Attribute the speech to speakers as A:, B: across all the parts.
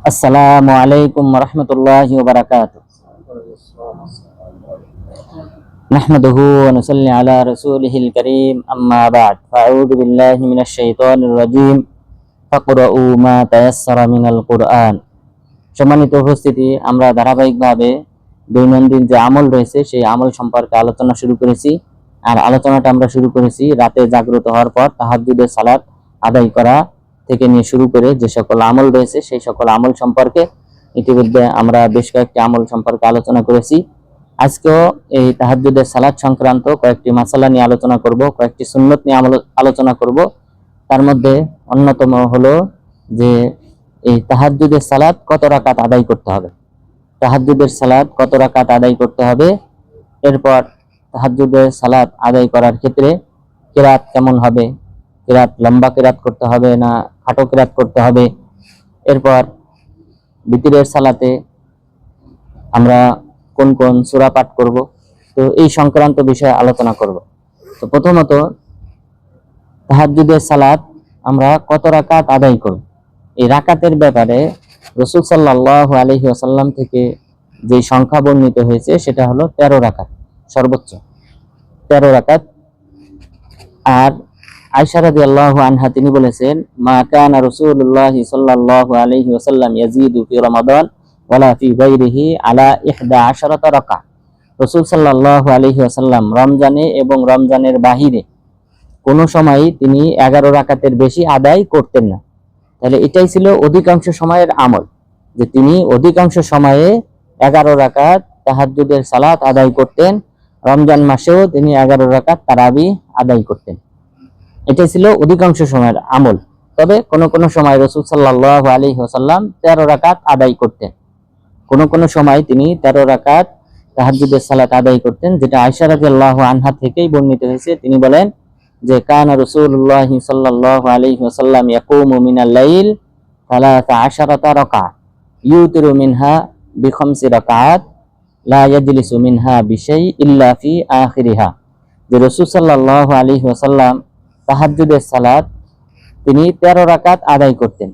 A: আসসালামু আলাইকুম রহমতুল্লাহি ওবারাকাত نحمده ونصلي على رسوله الكريم أما بعد فأعوذ بالله من الشيطان الرجيم فقرؤوا ما تيسر من القرآن সম্মানিত উপস্থিতি আমরা ধারাবাহিকভাবে দৈনন্দিন যে আমল রয়েছে সেই আমল সম্পর্কে আলোচনা শুরু করেছি আর আলোচনাটা আমরা শুরু করেছি রাতে জাগ্রত হওয়ার পর তাহাজ্জুদের সালাত আদায় করা থেকে নিয়ে শুরু করে যে সকল আমল রয়েছে, সেই সকল আমল সম্পর্কে ইতিমধ্যে আমরা বেশ কয়েকটি আমল সম্পর্কে আলোচনা করেছি। আজকেও এই তাহাজ্জুদের সালাদ সংক্রান্ত কয়েকটি মাসালা নিয়ে আলোচনা করব, কয়েকটি সুন্নত নিয়ে আলোচনা করব। তার মধ্যে অন্যতম হলো যে এই তাহাজ্জুদের সালাদ কত রাকাত আদায় করতে হবে। তাহাজ্জুদের সালাদ কত রাকাত আদায় করতে হবে, এরপর তাহাজ্জুদের সালাদ আদায় করার ক্ষেত্রে কেরাত কেমন হবে কেরাত, লম্বা কেরাত করতে হবে না খাটো কেরাত করতে হবে। এরপর বিতিরের সালাতে আমরা কোন কোন সূরা পাঠ করব, তো এই সংক্রান্ত বিষয়ে আলোচনা করব। তো প্রথমত তাহাজ্জুদের সালাত আমরা কত রাকাত আদায় করব? এই রাকাতের ব্যাপারে রসুল সাল্লাহ আলহি আসাল্লাম থেকে যে সংখ্যা বর্ণিত হয়েছে, সেটা হলো তেরো রাকাত, সর্বোচ্চ তেরো রাকাত। আর আয়সা রাদিয়াল্লাহু আনহা, তিনি বলেছেন, মা কানা রাসূলুল্লাহ সাল্লাল্লাহু আলাইহি ওয়াসাল্লাম ইয়াজিদু ফি রমাদান ওয়ালা ফি গায়রিহি আলা 11 রাকা রাসূল সাল্লাল্লাহু আলাইহি ওয়াসাল্লাম রমজানে এবং রমজানের বাহিরে কোনো সময় তিনি 11 রাকাতের বেশি আদায় করতেন না। তাহলে এটাই ছিল অধিকাংশ সময়ের আমল, যে তিনি অধিকাংশ সময়ে 11 রাকাত তাহাজ্জুদের সালাত আদায় করতেন। রমজান মাসেও তিনি 11 রাকাত তারাবি আদায় করতেন। এটাই ছিল অধিকাংশ সময়ের আমল। তবে কোন কোন সময় রসুল সাল্লাহ আলী হোসাল্লাম তেরো রাকাত আদায় করতেন। কোন কোন সময় তিনি তেরো রাকাত তাহাজুদের সালাত আদায় করতেন, যেটা আয়সা রাদিয়াল্লাহু আনহা থেকেই বর্ণিত হয়েছে। তিনি বলেন যে, কানা রসুল্লাহ সাল্লাহ আলী হোসাল্লাম ইয়াকুমু মিনাল লাইল সালাতা আশারাতা রাকা ইউতিরু মিনহা বিখমসি রাকাত, লা মিনহা বিশাই ইল্লা ফি আখিরিহা। যে রসুল সাল্লাহ আলী তাহাজ্জুদের সালাত তিনি তেরো রাকাত আদায় করতেন।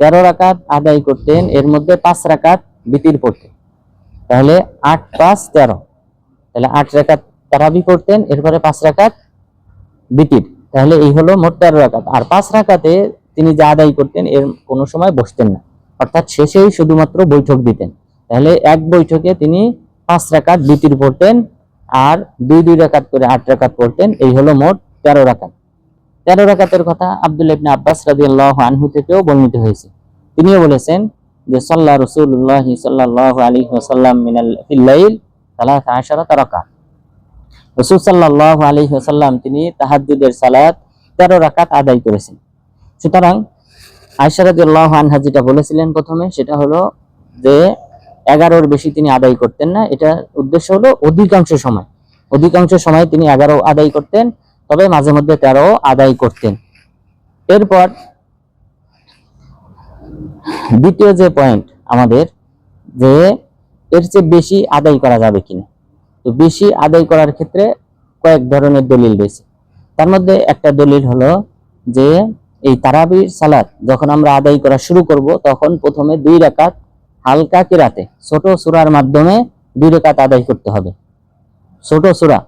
A: তেরো রাকাত আদায় করতেন, এর মধ্যে পাঁচ রাকাত বিতির পড়তেন। তাহলে আট, পাঁচ, তেরো। তাহলে আট রাকাত তারাবি করতেন এরপরে পাঁচ রাকাত বিতির। তাহলে এই হলো মোট তেরো রাকাত। আর পাঁচ রাকাতে তিনি যা আদায় করতেন, এর কোনো সময় বসতেন না। অর্থাৎ শেষেই শুধুমাত্র বৈঠক দিতেন। তাহলে এক বৈঠকে তিনি পাঁচ রাকাত বিতির পড়তেন, আর দুই দুই রাকাত করে আট রাকাত পড়তেন। এই হলো মোট তেরো রাকাত। তেরো রাকাতের কথা আব্দুল ইবনে আব্বাস রাদিয়াল্লাহু আনহু থেকেও বর্ণিত হয়েছে। তিনিও বলেছেন যে সাল্লাহ রসুল্লাহ সাল্লাহ আলী ওসাল্লাম মিনাল ফিল্লাইল সালাত আশারাত রাকাত। রসুল সাল্লাহ আলী ওসাল্লাম তিনি তাহাজ্জুদের সালাত তেরো রাকাত আদায় করেছেন। সুতরাং আয়সা রাদিয়াল্লাহু আনহা যেটা বলেছিলেন প্রথমে, সেটা হলো যে, এগারোর বেশি তিনি আদায় করতেন না। এটা উদ্দেশ্য হলো অধিকাংশ সময়। অধিকাংশ সময় তিনি এগারো আদায় করতেন। তবে মাঝে মধ্যে তেরো আদায় করতেন। এরপর দ্বিতীয় যে পয়েন্ট আমাদের, যে এর চেয়ে বেশি আদায় করা যাবে কিনা। তো বেশি আদায় করার ক্ষেত্রে কয়েক ধরনের দলিল রয়েছে। তার মধ্যে একটা দলিল হলো যে, এই তারাবির সালাত যখন আমরা আদায় করা শুরু করব, তখন প্রথমে দুই রাকাত হালকা কিরাতে ছোট সূরার মাধ্যমে দুই রাকাত আদায় করতে হবে। ছোট সূরা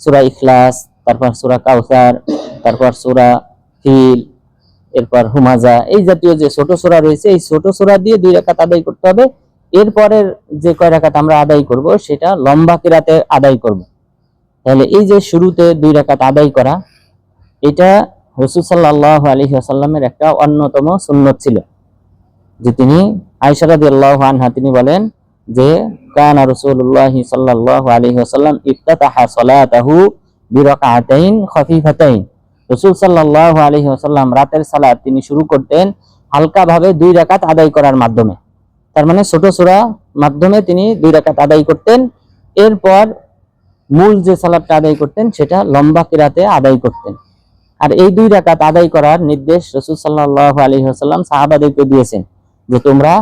A: সূরা ইখলাস তারপর সূরা কাউসার তারপর সূরা ফিল, এরপর হুমাজা এই জাতীয় যে ছোট সূরা রয়েছে, এই ছোট সূরা দিয়ে দুই রাকাত আদায় করতে হবে। এরপরের যে কয় রাকাত আমরা আদায় করব, সেটা লম্বা কিরাতে আদায় করব। তাহলে এই যে শুরুতে দুই রাকাত আদায় করা, এটা রসুল সাল্লাহ আলী আসাল্লামের একটা অন্যতম সুন্নত ছিল। যে তিনি আয়সা রাদিয়াল্লাহু আনহা, তিনি বলেন যে, কানা রাসূলুল্লাহ সাল্লাল্লাহু আলাইহি ওয়াসাল্লাম ইফতাতাহা সালাতাহু বিরাকাতাইন খাফিফাতাইন। রাসূল রাতের তিনি শুরু করতেন হালকাভাবে দুই রাকাত আদায় করার মাধ্যমে। তার মানে ছোট সূরা মাধ্যমে তিনি দুই রাকাত আদায় করতেন। এরপর মূল যে সালাতটা আদায় করতেন সেটা লম্বা কিরাতে আদায় করতেন। আর এই দুই রাকাত আদায় করার নির্দেশ রসুল সাল্লাল্লাহু আলাইহি ওয়াসাল্লাম সাহাবাদেরকে দিয়েছেন যে তোমরা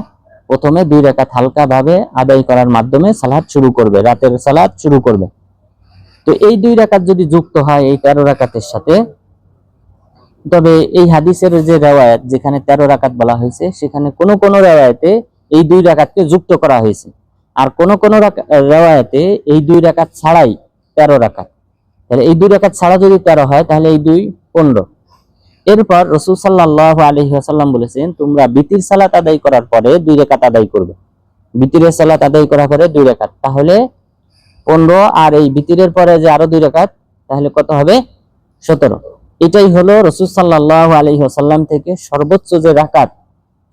A: প্রথমে দুই রাকাত হালকা ভাবে আদায় করার মাধ্যমে সালাত শুরু করবে, রাতের সালাত শুরু করবে। তো এই দুই রাকাত যদি যুক্ত হয় এই তেরো রাকাতের সাথে, তবে এই হাদিসের যে রেওয়ায়াত, যেখানে তেরো রাকাত বলা হয়েছে, সেখানে কোন কোন রেওয়ায়তে এই দুই রাকাতকে যুক্ত করা হয়েছে। আর কোন কোন রেওয়ায়তে এই দুই রাকাত ছাড়াই তেরো রাকাত। তাহলে এই দুই রাকাত ছাড়া যদি তেরো হয়, তাহলে এই দুই পনেরো। এরপর রসুল সাল্লাহ আলহি আসাল্লাম বলেছেন, তোমরা বিতির সালাত আদায় করার পরে দুই রেখাত আদায় করবে। বিতিরের সালাত আদায় করার পরে দুই রেখাত তাহলে পনেরো আর এই বিতিরের পরে যে আরও দুই রেখাত, তাহলে কত হবে? সতেরো। এটাই হলো রসুল সাল্লাহ আলহি আসাল্লাম থেকে সর্বোচ্চ যে রাকাত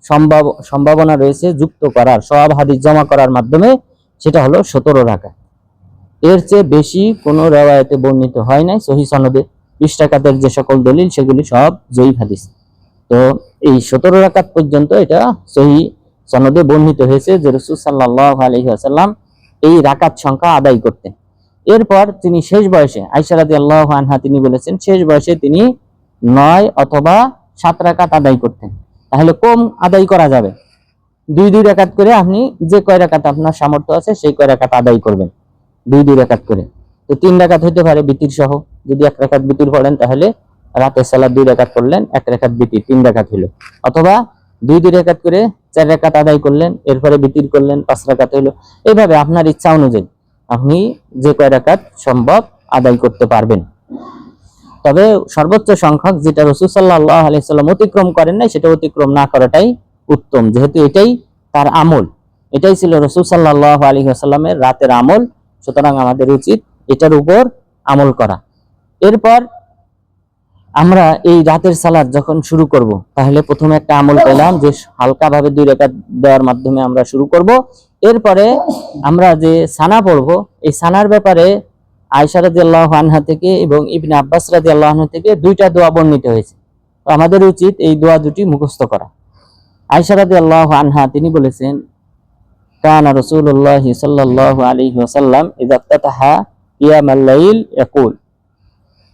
A: সম্ভাব, সম্ভাবনা রয়েছে যুক্ত করার সব হাদিস জমা করার মাধ্যমে, সেটা হলো সতেরো রাকাত। এর চেয়ে বেশি কোনো রেওয়ায়তে বর্ণিত হয় নাই, সহি সনদে। বিশ টাকাতের যে সকল দলিল, সেগুলি সব জয়ীফ হাদিস। তো এই সতেরো রাকাত পর্যন্ত এটা সহি সনদে বর্ণিত হয়েছে যে রসুল সাল্লাহ আলহি আসাল্লাম এই রাকাত সংখ্যা আদায় করতেন। এরপর তিনি শেষ বয়সে আইসারাদি আল্লাহ আনহা তিনি বলেছেন, শেষ বয়সে তিনি নয় অথবা সাত রাকাত আদায় করতেন। তাহলে কম আদায় করা যাবে। দুই দুই রাকাত করে আপনি যে কয় রাকাত আপনার সামর্থ্য আছে, সেই কয় রাকাত আদায় করবেন। দুই দুই রাকাত করে। তো তিন রাকাত হইতে পারে বিতির সহ। যদি এক রাকাত বিতির পড়েন, তাহলে রাতের সালাদ দুই রাকাত করলেন এক রাকাত বিতির তিন রাকাত হলো অথবা দুই দুই রাকাত করে চার রাকাত আদায় করলেন, এরপরে বিতির করলেন, পাঁচ রাকাত হলো এইভাবে আপনার ইচ্ছা অনুযায়ী আপনি যে কয় রাকাত সম্ভব আদায় করতে পারবেন। তবে সর্বোচ্চ সংখ্যক যেটা রসুল সাল্লাহ আলাইসাল্লাম অতিক্রম করেন নাই, সেটা অতিক্রম না করাটাই উত্তম। যেহেতু এটাই তার আমল, এটাই ছিল রসুল সাল্লাহ আলী আসাল্লামের রাতের আমল। সুতরাং আমাদের উচিত এটার উপর আমল করা। এরপর আমরা এই রাতের সালাদ যখন শুরু করব, তাহলে প্রথমে একটা আমল পেলাম যে হালকা ভাবে দুই রেখা দেওয়ার মাধ্যমে আমরা শুরু করব। এরপরে আমরা যে সানা পড়ব, এই সানার ব্যাপারে আয়সা রাজি আল্লাহ আনহা থেকে এবং ইবিন আব্বাস রাজি আল্লাহ থেকে দুইটা দোয়া বর্ণিত হয়েছে। তো আমাদের উচিত এই দোয়া দুটি মুখস্থ করা। আয়সা রাজি আল্লাহ আনহা তিনি বলেছেন, কানা রসুল্লাহ সাল্লাহ আলী ওসাল্লাম ইদাফতাহা ইয়ামাল্লাইল একুল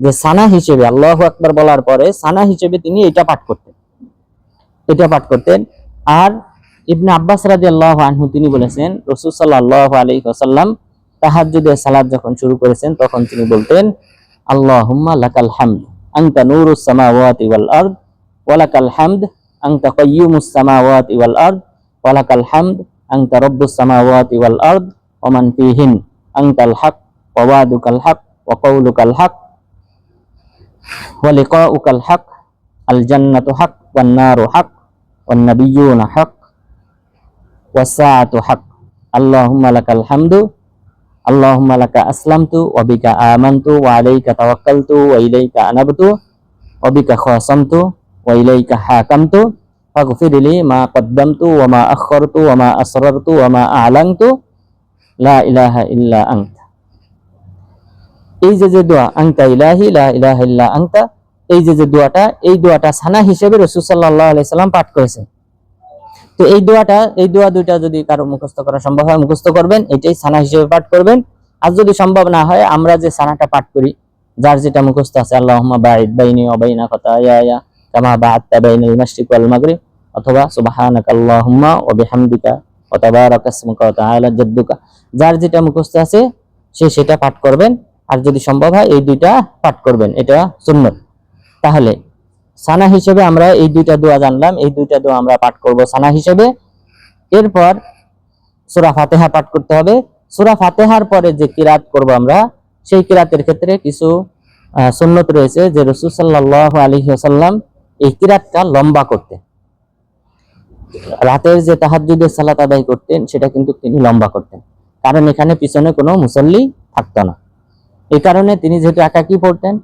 A: যে সানা হিসেবে, আল্লাহু আকবার বলার পরে সানা হিসেবে তিনি এটা পাঠ করতেন। এটা পাঠ করতেন। আর ইবনে আব্বাস রাদিয়াল্লাহু আনহু তিনি বলেছেন, রাসূল সাল্লাল্লাহু আলাইহি ওয়াসাল্লাম তাহাজ্জুদের সালাত যখন শুরু করেছেন, তখন তিনি বলতেন, আল্লাহুম্মা লাকাল হামদ আরদ, ওয়া হামদ, আনতা কাইয়্যুমুস সামাওয়াতি ওয়াল আরদ, ওয়া হামদ, আনতা রাব্বুস সামাওয়াতি ওয়াল আরদ, ওয়া মান ফীহিন হক ওয়াদুকাল হক হক ওয়া লিকাউকাল হক আল জান্নাতু হক ওয়ান নারু হক ওয়ান নাবিয়্যুনা হক ওয়াস সাআতু হক আল্লাহুম্মা লাকাল হামদু আল্লাহুম্মা লাকা আসলামতু ওয়া বিকা আমানতু ওয়া আলাইকা তাওয়াক্কালতু ওয়া ইলাইকা আনাবতু ওয়া বিকা খাসামতু ওয়া ইলাইকা হাকামতু ফাগফির লি মা কদ্দামতু ওয়া মা আখখারতু ওয়া মা আসরারতু ওয়া মা আ'লানতু লা ইলাহা ইল্লা আনতা এই যে যে দোয়া আংতা ইলাহি, লা ইলাহা ইল্লা এই যে যে দোয়াটা, এই দোয়াটা সানা হিসেবে রাসূল আলাইহি সাল্লাম পাঠ করেছেন তো এই দোয়াটা, এই দোয়া দুইটা যদি কারও মুখস্থ করা সম্ভব হয়, মুখস্থ করবেন, এটাই সানা হিসেবে পাঠ করবেন। আর যদি সম্ভব না হয়, আমরা যে সানাটা পাঠ করি, যার যেটা মুখস্থ আছে, আল্লাহুম্মা বাঈদ বাইনি খাতায়ায়া, কামা মাগরিব, অথবা আল্লাহুম্মা বিহামদিকা তাআলা যার যেটা মুখস্থ আছে, সে সেটা পাঠ করবেন। আর যদি সম্ভব হয়, এই দুইটা পাঠ করবেন, এটা সুন্নত। তাহলে, সানা হিসেবে আমরা এই দুইটা দোয়া জানলাম, এই দুইটা দোয়া আমরা পাঠ করব সানা হিসেবে। এরপর, সূরা ফাতিহা পাঠ করতে হবে। সূরা ফাতিহার পরে যে কিরাত করব আমরা, সেই কিরাতের ক্ষেত্রে কিছু সুন্নত রয়েছে যে রাসূল সাল্লাল্লাহু আলাইহি ওয়াসাল্লাম এই কিরাতটা লম্বা করতেন। রাতের যে তাহাজ্জুদের সালাত আদায় করতেন, সেটা কিন্তু তিনি লম্বা করতেন। কারণ এখানে পিছনে কোনো মুসল্লি থাকতো না। এই কারণে তিনি যেহেতু একাকী পড়তেন,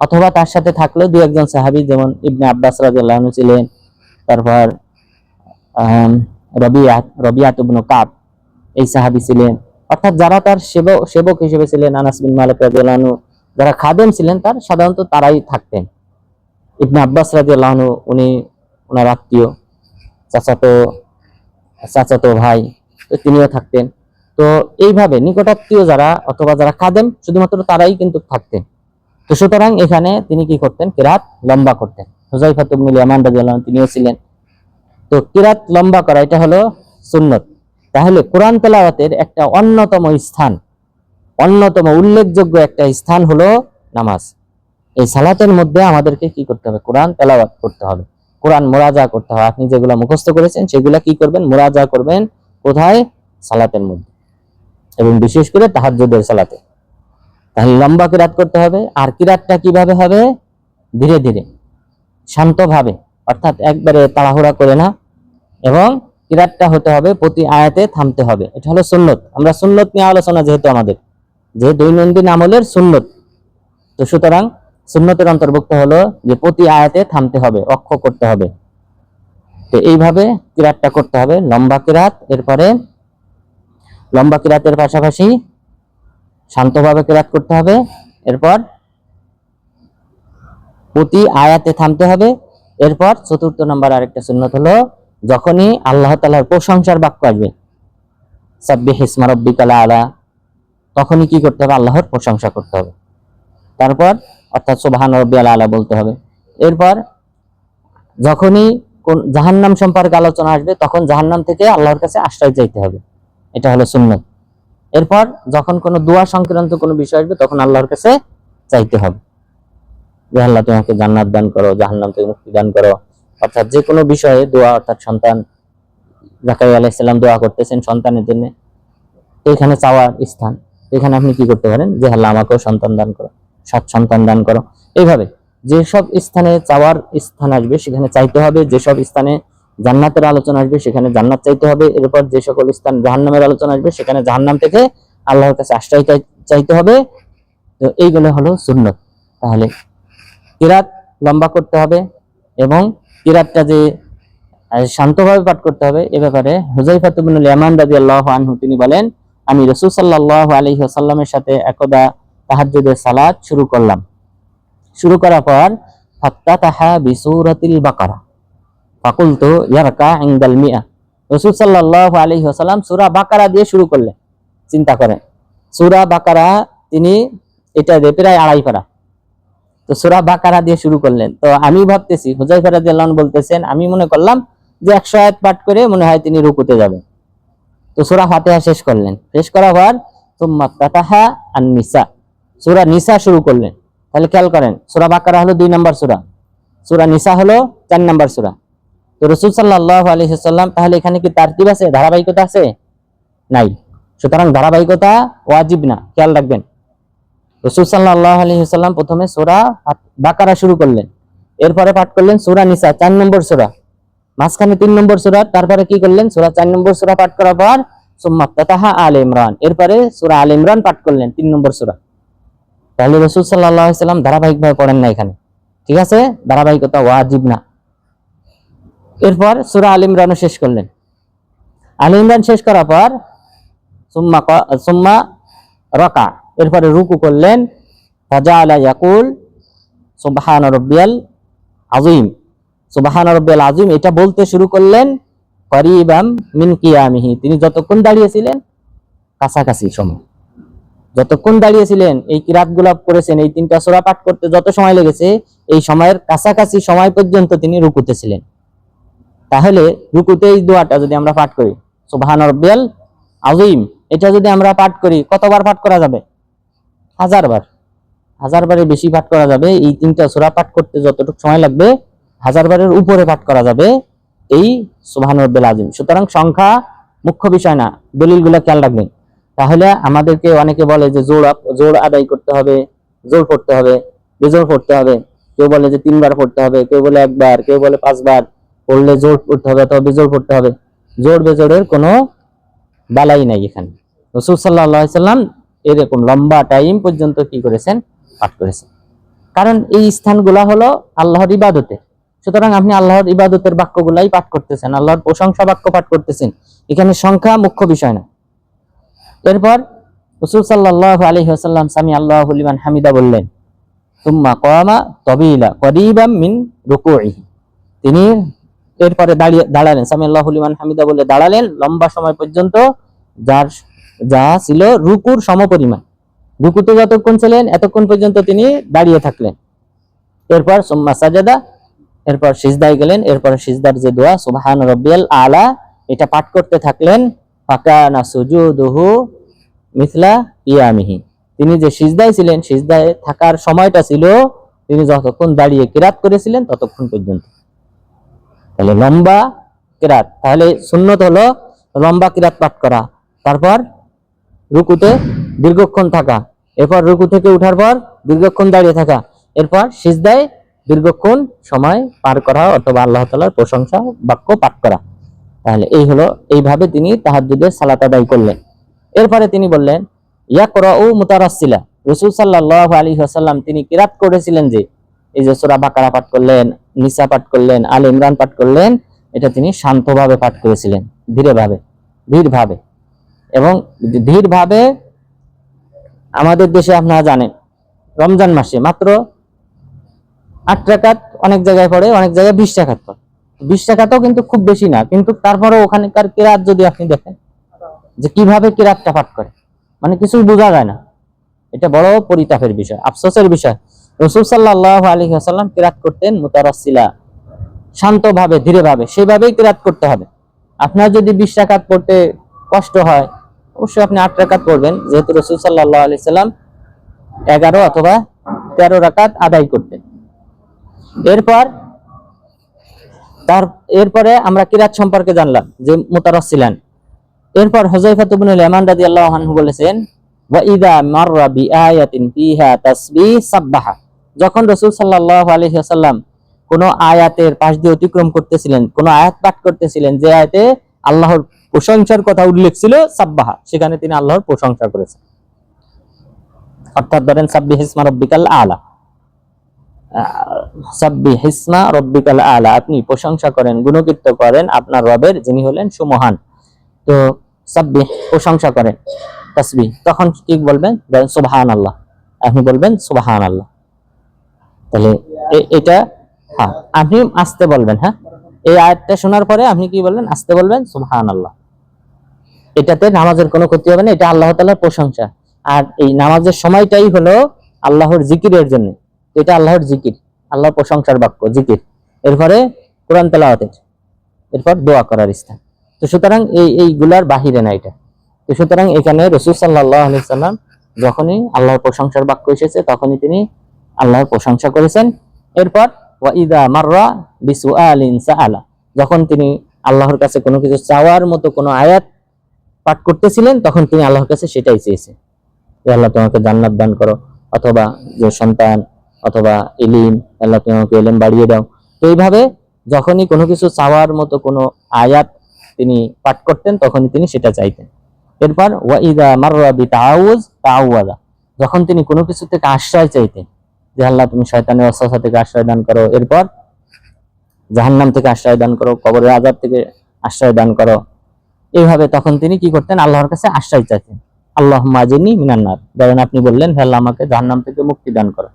A: অথবা তার সাথে থাকল দু একজন সাহাবী, যেমন ইবনে আব্বাস আনহু ছিলেন, তারপর রবিয়াত রবিয়াত কাব এই সাহাবী ছিলেন। অর্থাৎ যারা তার সেবক সেবক হিসেবে ছিলেন, আনাস বিন মালিক আনহু, যারা খাদেম ছিলেন, তার সাধারণত তারাই থাকতেন। ইবনে আব্বাস রাজি উনি ওনার আত্মীয়, চাচাতো চাচাতো ভাই, তো তিনিও থাকতেন। তো এইভাবে নিকটাত্মীয় যারা অথবা যারা খাদেম, শুধুমাত্র তারাই কিন্তু থাকতেন। তো সুতরাং এখানে তিনি কি করতেন? কেরাত লম্বা করতেন। হুজাইফাতুল ইয়ামান রাদিয়াল্লাহু তিনিও ছিলেন। তো কিরাত লম্বা করা, এটা হলো সুন্নত। তাহলে কোরআন তেলাওয়াতের একটা অন্যতম স্থান, অন্যতম উল্লেখযোগ্য একটা স্থান হলো নামাজ। এই সালাতের মধ্যে আমাদেরকে কি করতে হবে? কোরআন তেলাওয়াত করতে হবে। কোরআন মোরাজা করতে হবে। আপনি যেগুলো মুখস্থ করেছেন, সেগুলা কি করবেন? মোরাজা করবেন কোথায়? সালাতের মধ্যে। এবং বিশেষ করে তাহাজ্জুদের সালাতে। তাহলে লম্বা কিরাত করতে হবে, আর কিরাতটা কীভাবে হবে? ধীরে ধীরে, শান্তভাবে, অর্থাৎ একবারে তাড়াহুড়া করে না। এবং কিরাতটা হতে হবে, প্রতি আয়াতে থামতে হবে। এটা হলো সুন্নত। আমরা সুন্নত নিয়ে আলোচনা যেহেতু আমাদের, যে দৈনন্দিন আমলের সুন্নত। তো সুতরাং সুন্নতের অন্তর্ভুক্ত হলো যে প্রতি আয়াতে থামতে হবে অক্ষ করতে হবে। তো এইভাবে কিরাতটা করতে হবে, লম্বা কিরাত, এরপরে লম্বা কিরাতের পাশাপাশি শান্তভাবে কিরাত করতে হবে। এরপর প্রতি আয়াতে থামতে হবে। এরপর চতুর্থ নম্বর আরেকটা সুন্নত হলো, যখনই আল্লাহ তালার প্রশংসার বাক্য আসবে, সাব্বিহ ইসমা রব্বিকাল আলা, তখনই কি করতে হবে? আল্লাহর প্রশংসা করতে হবে। তারপর অর্থাৎ সুবহান রব্বিয়াল আলা বলতে হবে। এরপর যখনই কোন জাহান্নাম সম্পর্কে আলোচনা আসবে, তখন জাহান্নাম থেকে আল্লাহর কাছে আশ্রয় চাইতে হবে। এটা হলো সুন্নত। এরপর যখন কোনো দোয়া সংক্রান্ত কোনো বিষয় আসবে, তখন আল্লাহর কাছে চাইতে হবে। যে আল্লাহ তোমাকে জান্নাত দান করো, জাহান্নাম থেকে মুক্তি দান করো। অর্থাৎ যে কোনো বিষয়ে দোয়া, অর্থাৎ সন্তান জাকাই আলাইসাল্লাম দোয়া করতেছেন সন্তানের জন্য, এখানে চাওয়ার স্থান। এখানে আপনি কি করতে পারেন? যে আল্লাহ আমাকেও সন্তান দান করো, সৎ সন্তান দান করো। এইভাবে যেসব স্থানে চাওয়ার স্থান আসবে, সেখানে চাইতে হবে, যেসব স্থানে জান্নাতের আলোচনা আসবে, সেখানে জান্নাত চাইতে হবে। এরপর যে সকল স্থান জাহান্নামের আলোচনা আসবে, সেখানে জাহান্নাম থেকে আল্লাহর কাছে আশ্রয় চাই- চাইতে হবে। তো এইগুলো হলো সুন্নত। তাহলে কিরাত লম্বা করতে হবে এবং কিরাতটা যে শান্তভাবে পাঠ করতে হবে, এ ব্যাপারে হুজাইফা তুবনুল ইয়ামান রাদিয়াল্লাহু আনহু, তিনি বলেন, আমি রসুল সাল্লাহ আলাইহি ওয়াসাল্লামের সাথে একদা তাহাজ্জুদের সালাত শুরু করলাম। শুরু করার পর, ফাত্তাতাহা বিসূরাতিল বাকারা। ইয়ারকা মিয়া। রাসূল ওয়াসাল্লাম সূরা বাকারা দিয়ে শুরু করলেন। চিন্তা করেন, সূরা বাকারা তিনি এটা দিয়ে প্রায় আড়াই তো সূরা বাকারা দিয়ে শুরু করলেন। তো আমি ভাবতেছি হুজাইফা বলতেছেন, আমি মনে করলাম যে একশো আয়াত পাঠ করে মনে হয় তিনি রুকুতে যাবেন। তো সূরা ফাতিহা শেষ করলেন। শেষ করার পর, সুম্মা ফাতাহা আর নিসা সুরা নিসা শুরু করলেন। তাহলে খেয়াল করেন, সুরা বাকারা হলো দুই নম্বর সুরা। সুরা নিসা হলো চার নম্বর সূরা। তো রসুল সাল্লাল্লাহু আলাইহি সাল্লাম তাহলে এখানে কি তারতিব আছে? ধারাবাহিকতা আছে? নাই। সুতরাং ধারাবাহিকতা ওয়াজিব না, খেয়াল রাখবেন। রসুল সাল্লাহ আলী সাল্লাম প্রথমে সোরা বাকারা শুরু করলেন। এরপরে পাঠ করলেন সোরা নিসা, চার নম্বর সোরা। মাঝখানে তিন নম্বর সোরা, তারপরে কি করলেন? সোরা চার নম্বর সোরা পাঠ করার পর সুম্মাত্তাহা আল ইমরান। এরপরে সোরা আল ইমরান পাঠ করলেন তিন নম্বর সোরা। তাহলে রসুল সাল্লাহ সাল্লাম ধারাবাহিকভাবে পড়েন না এখানে। ঠিক আছে? ধারাবাহিকতা ওয়াজিব না। এরপর সুরা আল ইমরানও শেষ করলেন। আল ইমরান শেষ করার পর সুম্মা সুম্মা রকা, এরপরে রুকু করলেন। ফজা আলা ইয়াকুল, সুবহান রব্বিয়াল আযীম। সুবহান রব্বিয়াল আজিম এটা বলতে শুরু করলেন করিবাম মিন কিয়ামিহি। তিনি যতক্ষণ দাঁড়িয়েছিলেন কাছাকাছি সময়। যতক্ষণ দাঁড়িয়েছিলেন, এই কিরাতগুলো করেছেন, এই তিনটা সূরা পাঠ করতে যত সময় লেগেছে, এই সময়ের কাছাকাছি সময় পর্যন্ত তিনি রুকুতে ছিলেন। তাহলে রুকুতে এই দোয়াটা যদি আমরা পাঠ করি সুবহান রব্বিয়াল আযীম, এটা যদি আমরা পাঠ করি, কতবার পাঠ করা যাবে? হাজার বার হাজার বারের বেশি পাঠ করা যাবে, এই তিনটা সূরা পাঠ করতে যতটুকু সময় লাগবে হাজার বারের উপরে পাঠ করা যাবে এই সুবহান রব্বিল আযীম। সুতরাং সংখ্যা মুখ্য বিষয় না, দলিলগুলো খেয়াল রাখবেন। তাহলে আমাদেরকে অনেকে বলে যে জোর জোর আদায় করতে হবে, জোর পড়তে হবে, বেজোর পড়তে হবে। কেউ বলে যে তিনবার পড়তে হবে, কেউ বলে একবার, কেউ বলে পাঁচবার। পড়লে জোর পড়তে হবে অথবা বেজোর পড়তে হবে। জোর বেজোরের কোনো বালাই নাই এখানে। রসুল সাল্লাহ সাল্লাম এরকম লম্বা টাইম পর্যন্ত কি করেছেন? পাঠ করেছেন। কারণ এই স্থানগুলা হলো আল্লাহর ইবাদতে সুতরাং আপনি আল্লাহর ইবাদতের বাক্যগুলাই পাঠ করতেছেন, আল্লাহর প্রশংসা বাক্য পাঠ করতেছেন। এখানে সংখ্যা মুখ্য বিষয় না। এরপর রসুল সাল্লাহ আলহি আসাল্লাম সামি আল্লাহ লিমান হামিদা বললেন তো সুম্মা কওয়ামা তবিলা করিবাম মিন তিনি এরপরে দাঁড়িয়ে দাঁড়ালেন। সামিআল্লাহু লিমান হামিদা বলে দাঁড়ালেন লম্বা সময় পর্যন্ত, যার, যা ছিল রুকুর সমপরিমাণ। রুকুতে যতক্ষণ ছিলেন, এতক্ষণ পর্যন্ত তিনি দাঁড়িয়ে থাকলেন। এরপর সুম্মা সাজাদা, এরপর সিজদায় গেলেন, এরপর সিজদার যে দোয়া, সুবহান রব্বিয়াল আলা, এটা পাঠ করতে থাকলেন, ফাকানা সুজুদুহু মিথলা ইয়ামিহি তিনি যে সিজদায় ছিলেন, সিজদায় থাকার সময়টা ছিল, তিনি যতক্ষণ দাঁড়িয়ে কিরাত করেছিলেন, ততক্ষণ পর্যন্ত। তাহলে লম্বা কিরাত। তাহলে সুন্নত হলো লম্বা কিরাত পাঠ করা। তারপর রুকুতে দীর্ঘক্ষণ থাকা। এরপর রুকু থেকে উঠার পর দীর্ঘক্ষণ দাঁড়িয়ে থাকা। এরপর সিজদায় দীর্ঘক্ষণ সময় পার করা অথবা আল্লাহ তালার প্রশংসা, বাক্য পাঠ করা। তাহলে এই হলো, এইভাবে তিনি তাহাজ্জুদের সালাত আদায় করলেন। এরপরে তিনি বললেন ইয়া করা ও মুতারাসিলা রসুল সাল্লাহ আলী আসাল্লাম তিনি কিরাত করেছিলেন যে, এই যে সোরা বাকারা পাঠ করলেন নিসা পাঠ করলেন, আল ইমরান পাঠ করলেন, এটা তিনি শান্তভাবে পাঠ করেছিলেন ধীরে ভাবে ধীর ভাবে এবং ধীর ভাবে আমাদের দেশে আপনারা জানেন, রমজান মাসে মাত্র আট টাকাত অনেক জায়গায় পড়ে, অনেক জায়গায় বিশ টাকাত পড়ে। বিশ টাকাতেও কিন্তু খুব বেশি না, কিন্তু তারপরেও ওখানকার কেরাত যদি আপনি দেখেন, যে কীভাবে কেরাতটা পাঠ করে মানে কিছুই বোঝা যায় না। এটা বড় পরিতাপের বিষয়, আফসোসের বিষয়। রসুল সাল্লাহ আলী আসাল্লাম কিরাত করতেন মুতারাসিলা শান্তভাবে ধীরে ভাবে সেইভাবেই কিরাত করতে হবে। আপনার যদি বিশ টাকাত পড়তে কষ্ট হয়, অবশ্যই আপনি আট রাকাত পড়বেন। যেহেতু রসুল সাল্লাহ আলি সাল্লাম এগারো অথবা তেরো রাকাত আদায় করতেন। এরপর, তার, এরপরে আমরা কিরাত সম্পর্কে জানলাম যে মুতারাসিলান এরপর হুযায়ফা ইবনে ইয়ামান রাদিয়াল্লাহু আনহু বলেছেন, ওয়া মাররা বিআয়াতিন ফিহা তাসবিহ সাব্বাহা। যখন রাসূল সাল্লাল্লাহু আলাইহি ওয়াসাল্লাম কোন আয়াতের পাশ দিয়ে অতিক্রম করতেছিলেন, কোন আয়াত পাঠ করতেছিলেন, যে আয়াতে আল্লাহর প্রশংসার কথা উল্লেখ ছিল, সাব্বাহা, সেখানে তিনি আল্লাহর প্রশংসা করেছেন। অর্থাৎ ধরেন সাব্বিহ ইসমা রব্বিকাল আলা। সাব্বিহ ইসমা রব্বিকাল আলা, আপনি প্রশংসা করেন, গুণকীর্ত করেন, আপনার রবের, যিনি হলেন সুমহান। তো সাব্বিহ প্রশংসা করেন, তাসবি, তখন কি বলবেন সুবহান আল্লাহ আপনি বলবেন সুবহান আল্লাহ তাহলে এটা হ্যাঁ আপনি আসতে বলবেন হ্যাঁ? এই আয়াতটা শোনার পরে আপনি কি বলবেন আসতে বলবেন? সুবহান আল্লাহ এটাতে নামাজের কোনো ক্ষতি হবে না, এটা আল্লাহ তাআলার প্রশংসা। আর এই নামাজের সময়টাই হলো আল্লাহর জিকিরের জন্য। এটা আল্লাহর জিকির, আল্লাহর প্রশংসার বাক্য, জিকির। এরপরে কোরআন তেলাওয়াতের, এরপর দোয়া করার স্থান। তো সুতরাং এই এইগুলার বাহিরে না এটা। তো সুতরাং এখানে রসুল সাল্লাহ আলি সাল্লাম যখনই আল্লাহর প্রশংসার বাক্য এসেছে, তখনই তিনি আল্লাহর প্রশংসা করেছেন। এরপর, ওয়াইদা মাররা বিসু আলিন সাআলা। যখন তিনি আল্লাহর কাছে কোনো কিছু চাওয়ার মতো কোনো আয়াত পাঠ করতেছিলেন, তখন তিনি আল্লাহর কাছে সেটাই চেয়েছেন। যে আল্লাহ তোমাকে জান্নাত দান করো, অথবা যে সন্তান, অথবা ইলিম, আল্লাহ তুমি আমাকে ইলিম বাড়িয়ে দাও। তো এইভাবে যখনই কোনো কিছু চাওয়ার মতো কোনো আয়াত তিনি পাঠ করতেন, তখনই তিনি সেটা চাইতেন। এরপর, ওয়াইদা মাররা বি তাআউজ তাআওয়াজা যখন তিনি কোনো কিছু থেকে আশ্রয় চাইতেন যে আল্লাহ তুমি শয়তানের অস্বস্থা থেকে আশ্রয় দান করো। এরপর জাহান্নাম থেকে আশ্রয় দান করো, কবরের আজাব থেকে আশ্রয় দান করো। এইভাবে তখন তিনি কি করতেন? আল্লাহর কাছে আশ্রয় চাইতেন। আল্লাহ মাজিনী মিনান্নার ধরেন আপনি বললেন, হে আল্লাহ আমাকে জাহান্নাম থেকে মুক্তি দান করো।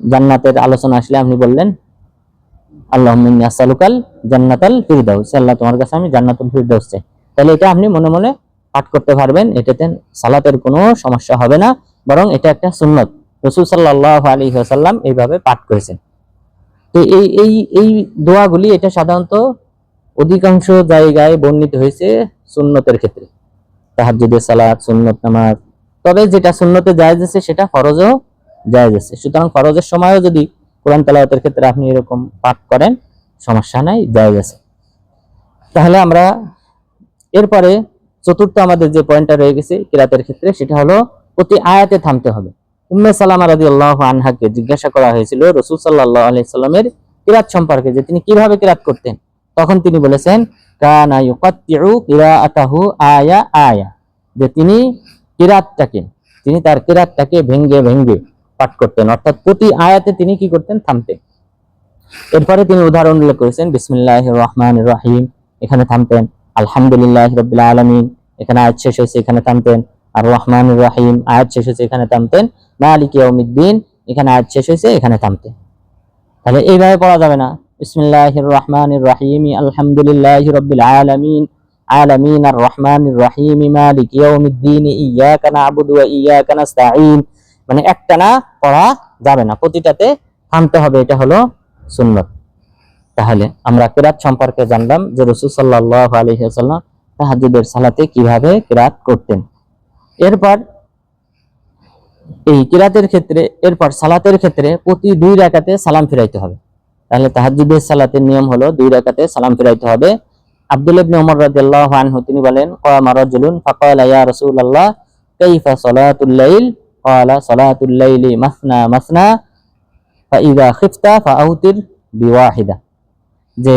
A: জান্নাতের আলোচনা আসলে আপনি বললেন আল্লাহ আসালুকাল জান্নাতাল ফিরদাউস। আল্লাহ, তোমার কাছে আমি জান্নাতুল ফিরদাউস চাই। তাহলে এটা আপনি মনে মনে পাঠ করতে পারবেন, এটাতে সালাতের কোনো সমস্যা হবে না, বরং এটা একটা সুন্নত। রসুল সাল্লাহ আলী সাল্লাম এইভাবে পাঠ করেছেন। তো এই এই এই দোয়াগুলি এটা সাধারণত অধিকাংশ জায়গায় বর্ণিত হয়েছে সুন্নতের ক্ষেত্রে। তাহাজ্জুদের সালাত, সুন্নত নামাজ। তবে যেটা সুন্নতে জায়েজ আছে, সেটা ফরজও জায়েজ আছে। সুতরাং ফরজের সময়ও যদি কোরআন তেলাওয়াতের ক্ষেত্রে আপনি এরকম পাঠ করেন, সমস্যা নাই, জায়েজ আছে। তাহলে আমরা এরপরে চতুর্থ আমাদের যে পয়েন্টটা রয়ে গেছে কিরাতের ক্ষেত্রে, সেটা হলো প্রতি আয়াতে থামতে হবে। উম্মে সালামা রাদিয়াল্লাহু আনহাকে জিজ্ঞাসা করা হয়েছিল রসুল সাল্লাল্লাহু আলাইহি সাল্লামের কিরাত সম্পর্কে যে তিনি কীভাবে কিরাত করতেন। তখন তিনি বলেছেন আয়া আয়া যে তিনি কিরাতটাকে, তিনি তার কিরাতটাকে ভেঙ্গে ভেঙ্গে পাঠ করতেন। অর্থাৎ প্রতি আয়াতে তিনি কি করতেন? থামতেন। এরপরে তিনি উদাহরণ উল্লেখ করেছেন বিসমিল্লাহ রহমান রহিম এখানে থামতেন। আলহামদুলিল্লাহ রবিল আলমিন এখানে আয়াত শেষ হয়েছে, এখানে থামতেন। আর রহমান রহিম আয়াত শেষ হয়েছে, এখানে থামতেন। মালিক ইয়াউমিদ্দিন, এখানে আয়াত শেষ হয়েছে, এখানে থামতে। তাহলে এইভাবে পড়া যাবে না। বিসমিল্লাহির রহমানির রহিম আলহামদুলিল্লাহি রাব্বিল আলামিন আলামিন আর রহমানির রহিম মালিক ইয়াউমিদ্দিন, ইয়াকা না'বুদু ওয়া ইয়াকা নাস্তাঈন। মানে একটানা পড়া যাবে না। প্রতিটাতে থামতে হবে, এটা হলো সুন্নত। তাহলে আমরা কিরাত সম্পর্কে জানলাম যে রসুল সাল্লাহ আলহিহাল্লাম তাহাজুদের সালাতে কীভাবে কিরাত করতেন। এরপর এই কিরাতের ক্ষেত্রে, এরপর সালাতের ক্ষেত্রে প্রতি দুই রাকাতে সালাম ফিরাইতে হবে। তাহলে তাহাজুদের সালাতের নিয়ম হলো দুই রাকাতে সালাম ফিরাইতে হবে। আব্দুল ইবনে ওমর রাদিয়াল্লাহু আনহু, তিনি বলেন রাজুলুন ইয়া রাসূলুল্লাহ, কাইফা সালাতুল লাইল? ক্বালা সালাতুল লাইলি মাসনা মাসনা খিফতা ফাআউতির বিওয়াহিদা। যে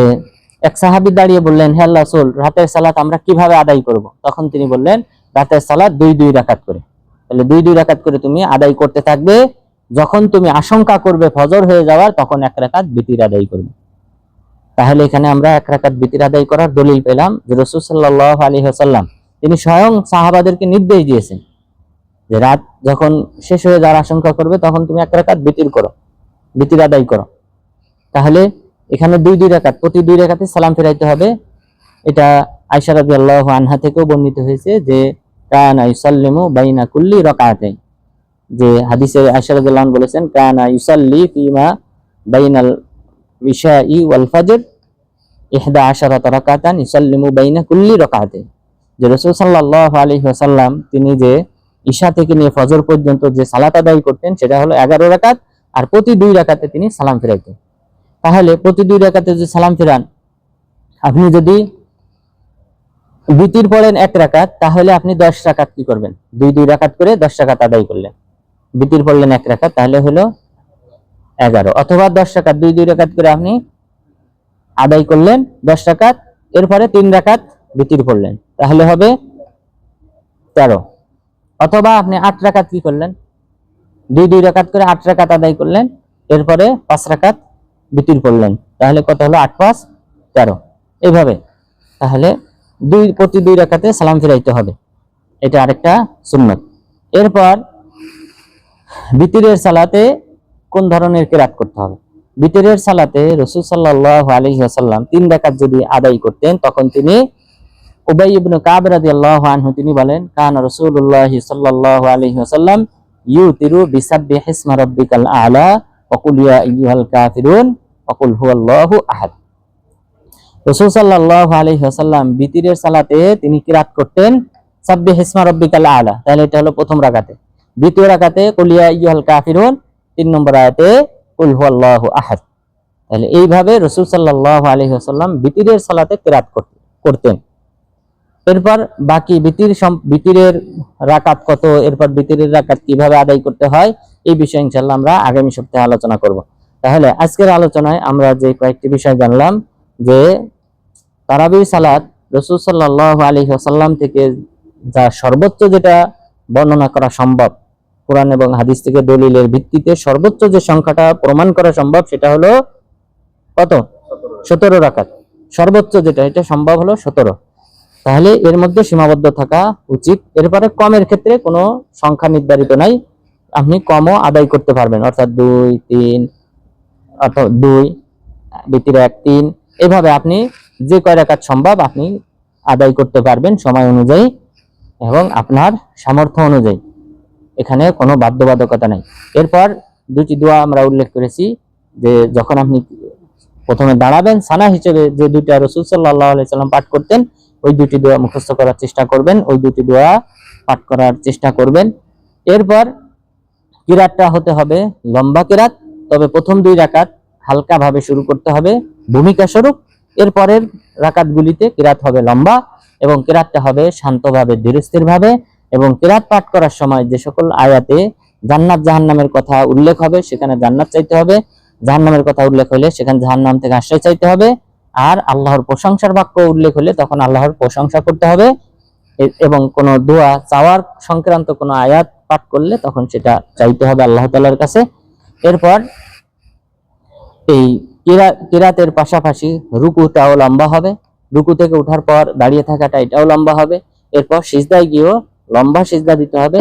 A: এক সাহাবী দাঁড়িয়ে বললেন, হে রাসূল, রাতের সালাত আমরা কীভাবে আদায় করব? তখন তিনি বললেন, রাতের সালাত দুই দুই রাকাত করে। তাহলে দুই দুই রাকাত করে তুমি আদায় করতে থাকবে। যখন তুমি আশঙ্কা করবে ফজর হয়ে যাওয়ার, তখন এক রাকাত বিতির আদায় করবে। তাহলে এখানে আমরা এক রাকাত বিতির আদায় করার দলিল পেলাম যে রসুল সাল্লাহ আলী হাসাল্লাম তিনি স্বয়ং সাহাবাদেরকে নির্দেশ দিয়েছেন যে রাত যখন শেষ হয়ে যাওয়ার আশঙ্কা করবে, তখন তুমি এক রাকাত বিতির করো, বিতির আদায় করো। তাহলে এখানে দুই দুই রাকাত, প্রতি দুই রাকাতে সালাম ফেরাইতে হবে। এটা আয়সা আল্লাহ আনহা থেকেও বর্ণিত হয়েছে যে কানা বাইনা কুল্লি রাকাতাইন। যে হাদিসে আয়সা রাদিয়াল্লাহু বলেছেন, কানা ফিমা বাইনাল ইশাই ওয়াল ফজর ইহদা আশারাত রাকাতান ইউসাল্লিমু বাইনা কুল্লি রাকাতাইন। যে রাসূল আলাইহি ওয়াসাল্লাম, তিনি যে ঈশা থেকে নিয়ে ফজর পর্যন্ত যে সালাত আদায় করতেন, সেটা হলো এগারো রাকাত, আর প্রতি দুই রাকাতে তিনি সালাম ফেরাইতেন। তাহলে প্রতি দুই রাকাতে যদি সালাম ফেরান, আপনি যদি বিতির পড়েন এক রাকাত, তাহলে আপনি দশ রাকাত কি করবেন? দুই দুই রাকাত করে দশ রাকাত আদায় করলেন। বিতির পড়লেন এক রাকাত, তাহলে হলো এগারো। অথবা দশ রাকাত, দুই দুই রাকাত করে আপনি আদায় করলেন, দশ রাকাত, এরপরে তিন রাকাত বিতির পড়লেন তাহলে হবে তেরো। অথবা আপনি আট রাকাত কি করলেন? দুই দুই রাকাত করে আট রাকাত আদায় করলেন, এরপরে পাঁচ রাকাত বিতির পড়লেন তাহলে কত হলো? আট পাঁচ তেরো। এইভাবে, তাহলে দুই, প্রতি দুই রাকাতে সালাম ফিরাইতে হবে। এটা আরেকটা সুন্নত। এরপর বিতিরের সালাতে কোন ধরনের কেরাত করতে হবে? বিতিরের সালাতে রসুল সাল্লাহ আলহি আসাল্লাম তিন রাকাত যদি আদায় করতেন, তখন তিনি উবাই ইবনু কাব রাদিয়াল্লাহু আনহু, তিনি বলেন, কান রাসূলুল্লাহ সাল্লাল্লাহু আলাইহি ওয়াসাল্লাম ইউতিরু বিসাব্বিহি ইসমা রাব্বিকাল আলা, ওয়া কুল ইয়া আইয়ুহাল কাফিরুন, ওয়া কুল হুয়াল্লাহু আহাদ। রাসূল সাল্লাল্লাহু আলাইহি ওয়াসাল্লাম বিতিরের সালাতে তিনি কিরাত করতেন, সাব্বিহি ইসমা রাব্বিকাল আলা। তাহলে এটা হলো প্রথম রাকাতে। দ্বিতীয় রাকাতে কুল ইয়া আইয়ুহাল কাফিরুন, তিন নম্বর আয়াতে কুল হুয়াল্লাহু আহাদ। তাহলে এইভাবে রাসূল সাল্লাল্লাহু আলাইহি ওয়াসাল্লাম বিতিরের সালাতে কিরাত করতেন। এরপর বাকি বিতির বিতিরের রাকাত কত, এরপর বিতিরের রাকাত কীভাবে আদায় করতে হয়, এই বিষয়ে ইনশাল্লাহ আমরা আগামী সপ্তাহে আলোচনা করব। তাহলে আজকের আলোচনায় আমরা যে কয়েকটি বিষয় জানলাম, যে তারাবি সালাত রসুল সাল্লাহ আলী সাল্লাম থেকে যা সর্বোচ্চ যেটা বর্ণনা করা সম্ভব, কোরআন এবং হাদিস থেকে দলিলের ভিত্তিতে সর্বোচ্চ যে সংখ্যাটা প্রমাণ করা সম্ভব সেটা হলো কত? সতেরো রাকাত। সর্বোচ্চ যেটা, এটা সম্ভব হলো সতেরো। তাহলে এর মধ্যে সীমাবদ্ধ থাকা উচিত। এরপরে কমের ক্ষেত্রে কোনো সংখ্যা নির্ধারিত নাই। আপনি কমও আদায় করতে পারবেন, অর্থাৎ দুই, তিন, অর্থাৎ দুই বিতির এক, তিন। এভাবে আপনি যে কয় রাকাত সম্ভব আপনি আদায় করতে পারবেন সময় অনুযায়ী এবং আপনার সামর্থ্য অনুযায়ী। এখানে কোনো বাধ্যবাধকতা নাই। এরপর দুটি দোয়া আমরা উল্লেখ করেছি যে যখন আপনি প্রথমে দাঁড়াবেন, সানা হিসেবে যে দুইটা রসুল সাল্লাহ সাল্লাম পাঠ করতেন, ওই দুটি দোয়া মুখস্থ করার চেষ্টা করবেন, ওই দুটি দোয়া পাঠ করার চেষ্টা করবেন। এরপর কিরাতটা হতে হবে লম্বা কিরাত, তবে প্রথম দুই রাকাত হালকা ভাবে শুরু করতে হবে। ভূমিকা স্বরূপ এরপরের রাকাতগুলিতে কিরাত হবে লম্বা এবং কিরাতটা হবে শান্তভাবে ধীরস্থির ভাবে এবং কিরাত পাঠ করার সময় যে সকল আয়াতে জান্নাত জাহান্নামের কথা উল্লেখ হবে, সেখানে জান্নাত চাইতে হবে। জাহান্নামের কথা উল্লেখ হলে সেখানে জাহান্নাম থেকে আশ্রয় চাইতে হবে। আর আল্লাহর প্রশংসার বাক্য উল্লেখ হলে তখন আল্লাহর প্রশংসা করতে হবে। এবং কোনো দোয়া চাওয়ার সংক্রান্ত কোনো আয়াত পাঠ করলে তখন সেটা চাইতে হবে আল্লাহ তালার কাছে। এরপর এই কিরাতের পাশাপাশি রুকুটাও লম্বা হবে। রুকু থেকে উঠার পর দাঁড়িয়ে থাকাটা এটাও লম্বা হবে। এরপর সিজদায় গিয়েও লম্বা সিজদা দিতে হবে।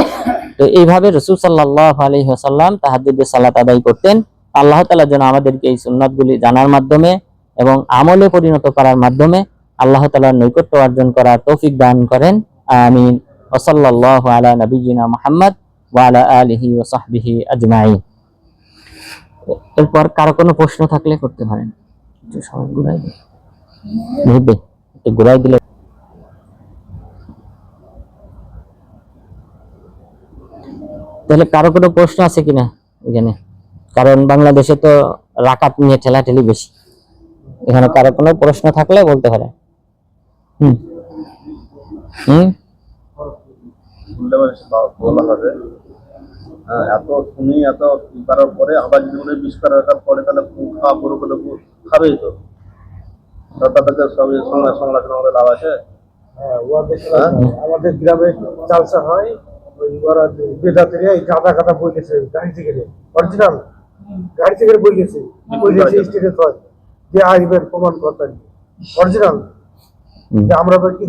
A: তো এইভাবে রসুল সাল্লাহ আলী আসাল্লাম তাহাজুদের সালাত আদায় করতেন। আল্লাহ তালা যেন আমাদেরকে এই সুন্নাতগুলি জানার মাধ্যমে এবং আমলে পরিণত করার মাধ্যমে আল্লাহ তালার নৈকট্য অর্জন করার তৌফিক দান করেন। আমিন। ওসল্লাহ আলা নবীনা মোহাম্মদ ওয়ালা আলিহি ও সাহবিহি আজমাইন। এরপর কারও কোনো প্রশ্ন থাকলে করতে পারেন। সবাই ঘুরাই একটু ঘুরাই দিলে তাহলে কারও কোনো প্রশ্ন আছে কিনা এখানে? কারণ বাংলাদেশে তো রাকাত নিয়ে ঠেলাঠেলি বেশি। এখানে কারও কোনো প্রশ্ন থাকলে বলতে পারে। হুম। হুম?
B: এত শুনি এত ই করার পরে আবার যদি উনি বিষ করার পরে তাহলে কু- খাওয়া করে কু- খাবেই তো। তাদেরকে সব সঙ্গে সমালোচনা লাভ আছে।
C: হ্যাঁ, আমাদের গ্রামে চালসা হয় ওই ওরা এই গাদা গাদা বই গেছে গাড়ি থেকে অরিজিনাল গাড়ি থেকে বই গেছে বই গেছে স্টেটে হয়। যে আসবেন প্রমাণ করতেন অরিজিনাল যে আমরা কি